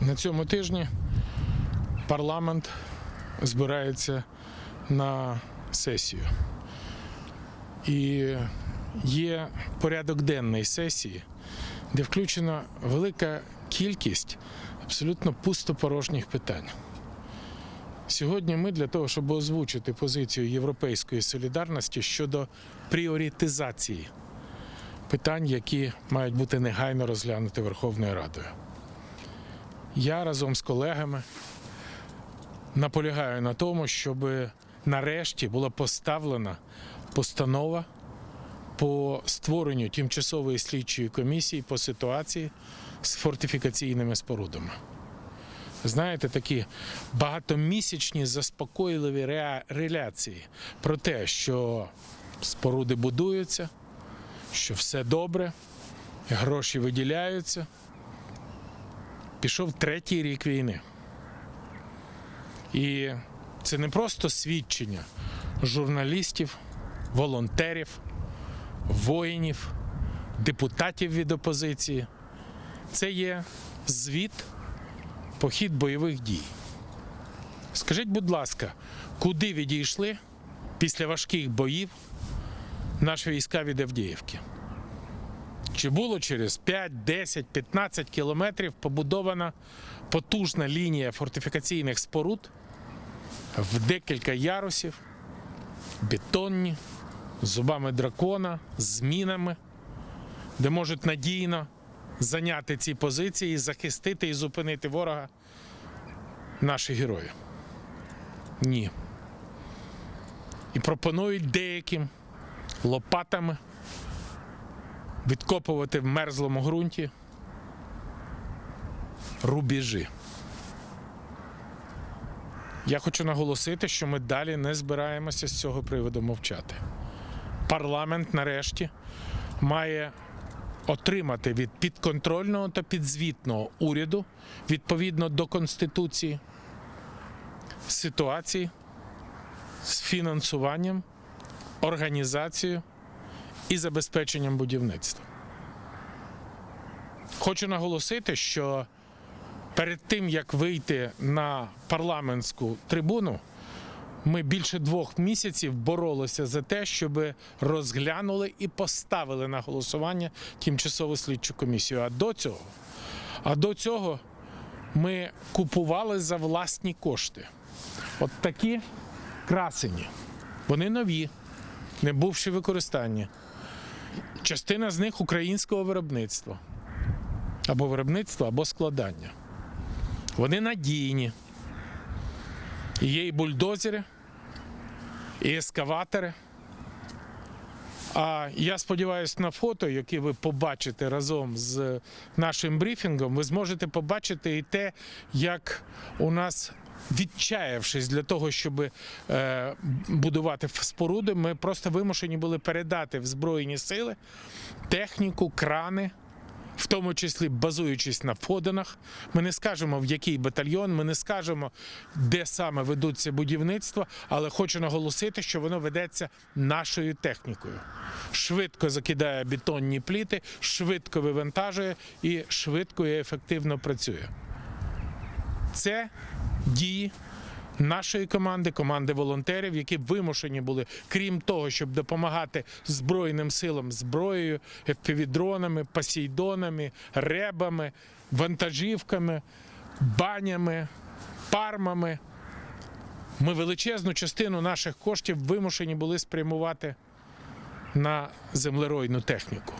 На цьому тижні парламент збирається на сесію. І є порядок денний сесії, де включена велика кількість абсолютно пустопорожніх питань. Сьогодні ми для того, щоб озвучити позицію Європейської солідарності щодо пріоритизації питань, які мають бути негайно розглянуті Верховною Радою. Я разом з колегами наполягаю на тому, щоб нарешті була поставлена постанова по створенню тимчасової слідчої комісії по ситуації з фортифікаційними спорудами. Знаєте, такі багатомісячні заспокійливі реляції про те, що споруди будуються, що все добре, гроші виділяються. Пішов третій рік війни. І це не просто свідчення журналістів, волонтерів, воїнів, депутатів від опозиції. Це є звіт по хід бойових дій. Скажіть, будь ласка, куди відійшли після важких боїв наші війська від Авдіївки? Чи було через 5, 10, 15 кілометрів побудована потужна лінія фортифікаційних споруд в декілька ярусів, бетонні, з зубами дракона, з мінами, де можуть надійно зайняти ці позиції, захистити і зупинити ворога наші герої? Ні. І пропонують деяким лопатами відкопувати в мерзлому ґрунті рубежі. Я хочу наголосити, що ми далі не збираємося з цього приводу мовчати. Парламент нарешті має отримати від підконтрольного та підзвітного уряду відповідно до Конституції ситуації з фінансуванням, організацією і забезпеченням будівництва. Хочу наголосити, що перед тим як вийти на парламентську трибуну, ми більше двох місяців боролися за те, щоб розглянули і поставили на голосування тимчасову слідчу комісію. А до цього, а до цього ми купували за власні кошти. От такі красені. Вони нові, не бувши в використанні. Частина з них українського виробництва. Або виробництва, або складання. Вони надійні. Є і бульдозери, і ескаватори. А я сподіваюся, на фото, яке ви побачите разом з нашим брифінгом, ви зможете побачити і те, як у нас. Відчаявшись для того, щоб е, будувати споруди, ми просто вимушені були передати в Збройні сили техніку, крани, в тому числі базуючись на Фоденах. Ми не скажемо, в який батальйон, ми не скажемо, де саме ведуться будівництва, але хочу наголосити, що воно ведеться нашою технікою. Швидко закидає бетонні пліти, швидко вивантажує і швидко і ефективно працює. Це дії нашої команди, команди волонтерів, які вимушені були, крім того, щоб допомагати Збройним силам зброєю, FPV-дронами, посейдонами, ребами, вантажівками, банями, пармами. Ми величезну частину наших коштів вимушені були спрямувати на землеройну техніку.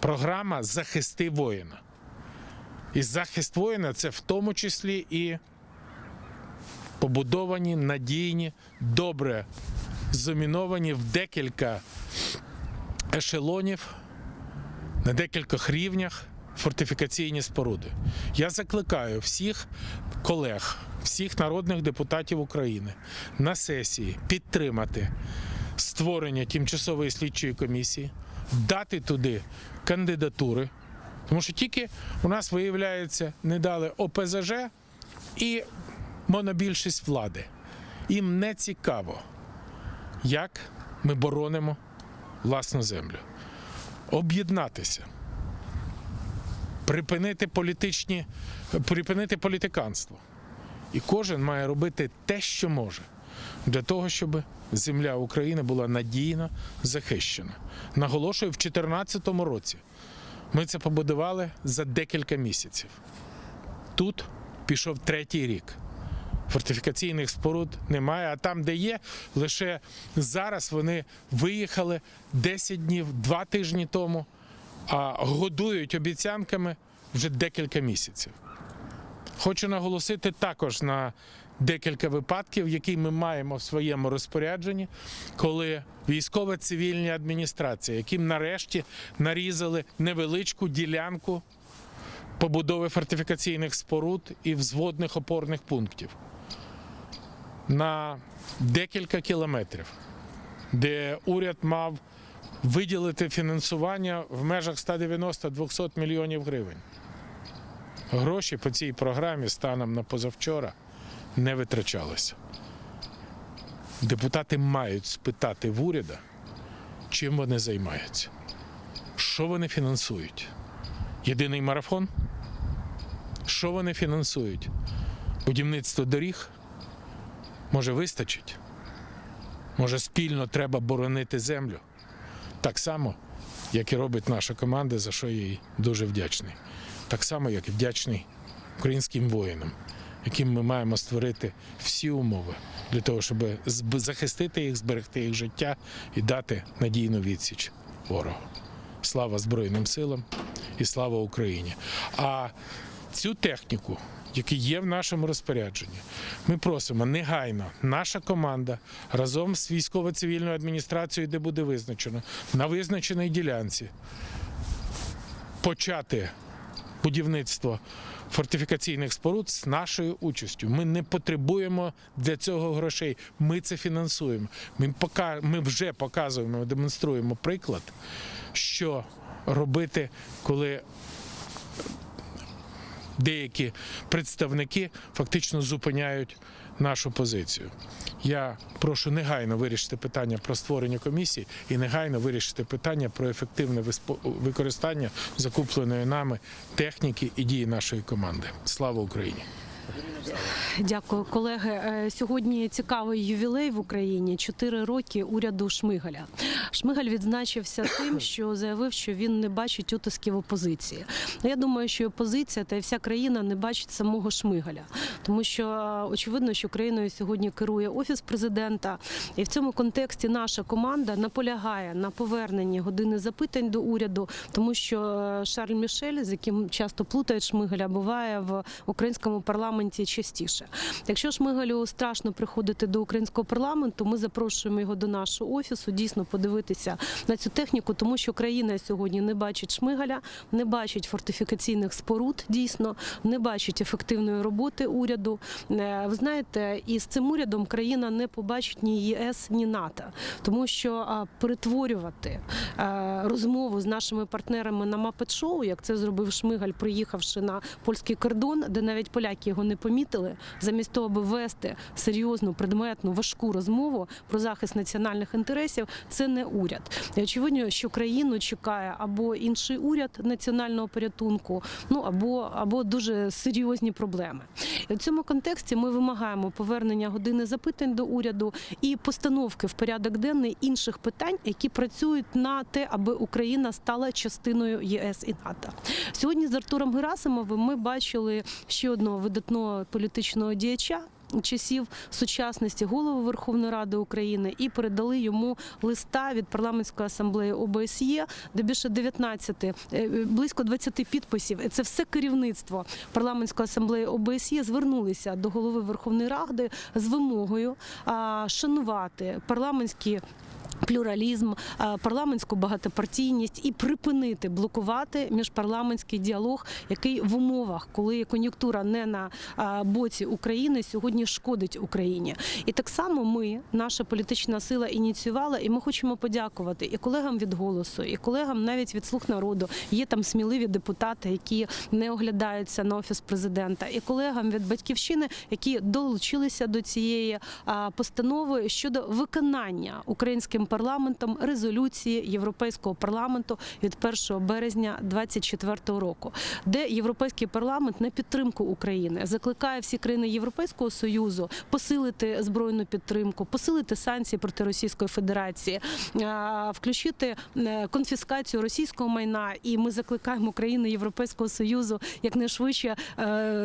Програма Захисти воїна. І захист воїна це в тому числі і побудовані, надійні, добре заміновані в декілька ешелонів, на декількох рівнях фортифікаційні споруди. Я закликаю всіх колег, всіх народних депутатів України на сесії підтримати створення тимчасової слідчої комісії, дати туди кандидатури. Тому що тільки у нас, виявляється, не дали ОПЗЖ і монобільшість влади. Їм не цікаво, як ми боронимо власну землю. Об'єднатися. припинити політичні, припинити політиканство. І кожен має робити те, що може, для того, щоб земля України була надійно захищена. Наголошую, в 2014 році ми це побудували за декілька місяців. Тут пішов третій рік. Фортифікаційних споруд немає, а там, де є, лише зараз вони виїхали 10 днів, 2 тижні тому, а годують обіцянками вже декілька місяців. Хочу наголосити також на декілька випадків, які ми маємо в своєму розпорядженні, коли військова цивільні адміністрації, яким нарешті нарізали невеличку ділянку побудови фортифікаційних споруд і взводних опорних пунктів на декілька кілометрів, де уряд мав виділити фінансування в межах 190-200 мільйонів гривень. Гроші по цій програмі станом на позавчора не витрачалися. Депутати мають спитати в уряда, чим вони займаються, що вони фінансують. Єдиний марафон? Що вони фінансують? Будівництво доріг? Може, вистачить? Може, спільно треба боронити землю? Так само, як і робить наша команда, за що я їй дуже вдячний. Так само, як і вдячний українським воїнам, яким ми маємо створити всі умови для того, щоб захистити їх, зберегти їх життя і дати надійну відсіч ворогу. Слава Збройним силам і слава Україні. А цю техніку, яка є в нашому розпорядженні, ми просимо негайно, наша команда разом з військово-цивільною адміністрацією, де буде визначено, на визначеній ділянці почати будівництво фортифікаційних споруд з нашою участю. Ми не потребуємо для цього грошей. Ми це фінансуємо. Ми, пока, ми вже показуємо, демонструємо приклад, що робити, коли деякі представники фактично зупиняють нашу позицію. Я прошу негайно вирішити питання про створення комісії і негайно вирішити питання про ефективне використання закупленої нами техніки і дії нашої команди. Слава Україні! Дякую, колеги. Е, Сьогодні цікавий ювілей в Україні. Чотири роки уряду Шмигаля. Шмигаль відзначився тим, що заявив, що він не бачить утисків опозиції. Ну, Я думаю, що опозиція та й вся країна не бачить самого Шмигаля, тому що е, очевидно, що країною сьогодні керує офіс президента, і в цьому контексті наша команда наполягає на поверненні години запитань до уряду, тому що е, Шарль Мішель, з яким часто плутають Шмигаля, буває в українському парламенті частіше. Якщо Шмигалю страшно приходити до українського парламенту, ми запрошуємо його до нашого офісу, дійсно подивитися на цю техніку, тому що країна сьогодні не бачить Шмигаля, не бачить фортифікаційних споруд, дійсно не бачить ефективної роботи уряду. Е, Ви знаєте, і з цим урядом країна не побачить ні ЄС, ні НАТО, тому що перетворювати е, розмову з нашими партнерами на мапет-шоу, як це зробив Шмигаль, приїхавши на польський кордон, де навіть поляки його не помітили, замість того, аби вести серйозну, предметну, важку розмову про захист національних інтересів, це не уряд. І очевидно, що країну чекає або інший уряд національного порятунку, ну або, або дуже серйозні проблеми. І в цьому контексті ми вимагаємо повернення години запитань до уряду і постановки в порядок денний інших питань, які працюють на те, аби Україна стала частиною ЄС і НАТО. Сьогодні з Артуром Герасимовим ми бачили ще одного видатного політичного діяча. Часів сучасності голови Верховної Ради України і передали йому листа від парламентської асамблеї ОБСЄ, де більше 19, е, близько 20 підписів. Це все керівництво парламентської асамблеї ОБСЄ звернулися до голови Верховної Ради з вимогою шанувати парламентські плюралізм, е, парламентську багатопартійність і припинити блокувати міжпарламентський діалог, який в умовах, коли кон'юнктура не на е, боці України, сьогодні шкодить Україні. І так само ми, наша політична сила, ініціювала, і ми хочемо подякувати і колегам від голосу, і колегам навіть від слуг народу. Є там сміливі депутати, які не оглядаються на офіс президента, і колегам від батьківщини, які долучилися до цієї постанови щодо виконання українським українським парламентом резолюції Європейського парламенту від 1 березня 2024 року, де Європейський парламент на підтримку України закликає всі країни Європейського союзу посилити збройну підтримку, посилити санкції проти Російської Федерації, включити е, конфіскацію російського майна. І ми закликаємо країни Європейського союзу якнайшвидше е,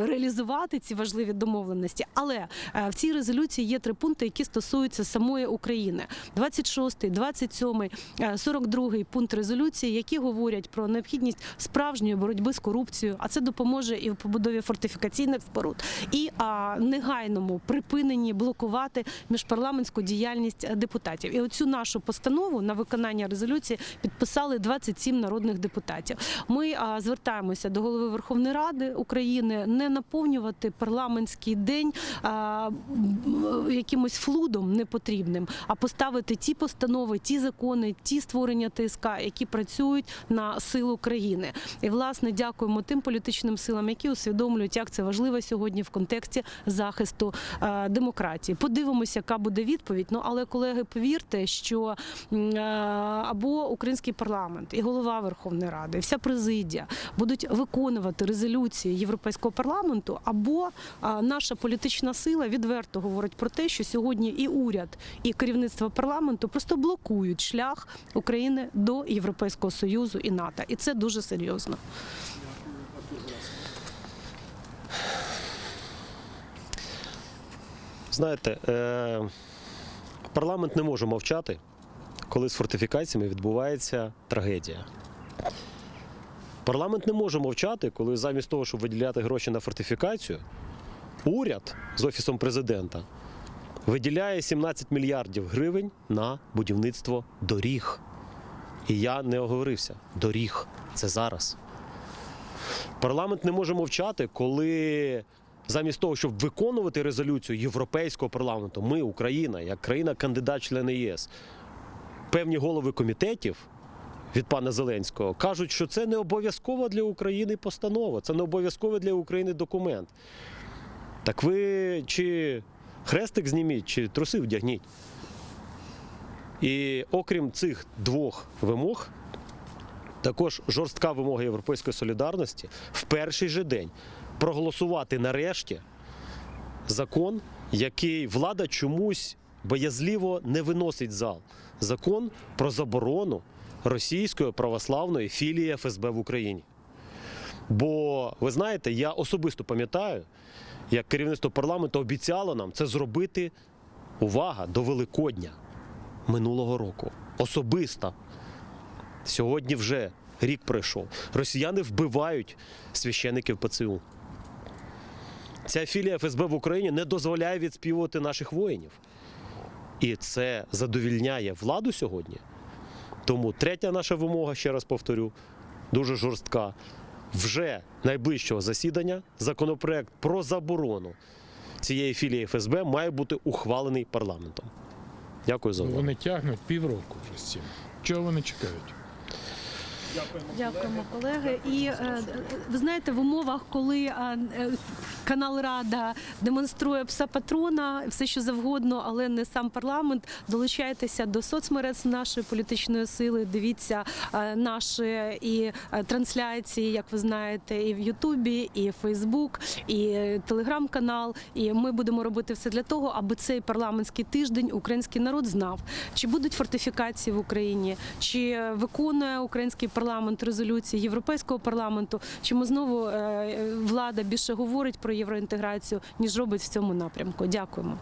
реалізувати ці важливі домовленості. Але е, в цій резолюції є три пункти, які стосуються самої України: 26, 27, е, 42 пункт резолюції, які говорять про необхідність справжньої боротьби з корупцією, а це допоможе і в побудові фортифікаційних споруд, і а, негайному припиненні блокувати міжпарламентську діяльність е, депутатів. І оцю нашу постанову на виконання резолюції підписали 27 народних депутатів. Ми а, звертаємося до голови Верховної Ради України не наповнювати парламентський день а, якимось флудом непотрібним, а поставити ті постанови, ті закони, ті створення ТСК, які працюють на силу країни. І власне дякуємо тим політичним силам, які усвідомлюють, як це важливо сьогодні в контексті захисту е, демократії. Подивимося, яка буде відповідь. Ну але колеги, повірте, що е, або український парламент і голова Верховної Ради, і вся президія будуть виконувати резолюції Європейського парламенту, або наша політична сила відверто говорить про те, що сьогодні і уряд, і керівництво парламенту просто блокують шлях України до Європейського союзу і НАТО, і це дуже серйозно. Знаєте, е, парламент не може мовчати, коли з фортифікаціями відбувається трагедія. Парламент не може мовчати, коли замість того, щоб виділяти гроші на фортифікацію, уряд з офісом президента виділяє 17 мільярдів гривень на будівництво доріг. І я не оговорився. Доріг це зараз. Парламент не може мовчати, коли замість того, щоб виконувати резолюцію Європейського парламенту, ми, Україна, як країна-кандидат члени ЄС, певні голови комітетів від пана Зеленського кажуть, що це не обов'язкова для України постанова, це не обов'язковий для України документ. Так ви чи хрестик зніміть, чи труси вдягніть. І окрім цих двох вимог, також жорстка вимога Європейської солідарності в перший же день проголосувати нарешті закон, який влада чомусь боязливо не виносить зал. Закон про заборону російської православної філії ФСБ в Україні. Бо ви знаєте, я особисто пам'ятаю, як керівництво парламенту обіцяло нам це зробити увага до Великодня минулого року. Особисто Сьогодні вже рік пройшов. Росіяни вбивають священиків ПЦУ. Ця філія ФСБ в Україні не дозволяє відспівувати наших воїнів. І це задовільняє владу сьогодні. Тому третя наша вимога, ще раз повторю, дуже жорстка. Вже найближчого засідання законопроект про заборону цієї філії ФСБ має бути ухвалений парламентом. Дякую за увагу. Вони тягнуть півроку вже з цим. Чого вони чекають? Дякуємо, колеги. І е, ви знаєте, в умовах, коли е, е, канал Рада демонструє пса патрона, все що завгодно, але не сам парламент. Долучайтеся до соцмереж нашої політичної сили. Дивіться наші і трансляції, як ви знаєте, і в Ютубі, і Фейсбук, і телеграм-канал. І ми будемо робити все для того, аби цей парламентський тиждень український народ знав, чи будуть фортифікації в Україні, чи виконує український парламент резолюції Європейського парламенту, Чому знову е, влада більше говорить про євроінтеграцію, ніж робить в цьому напрямку. Дякуємо.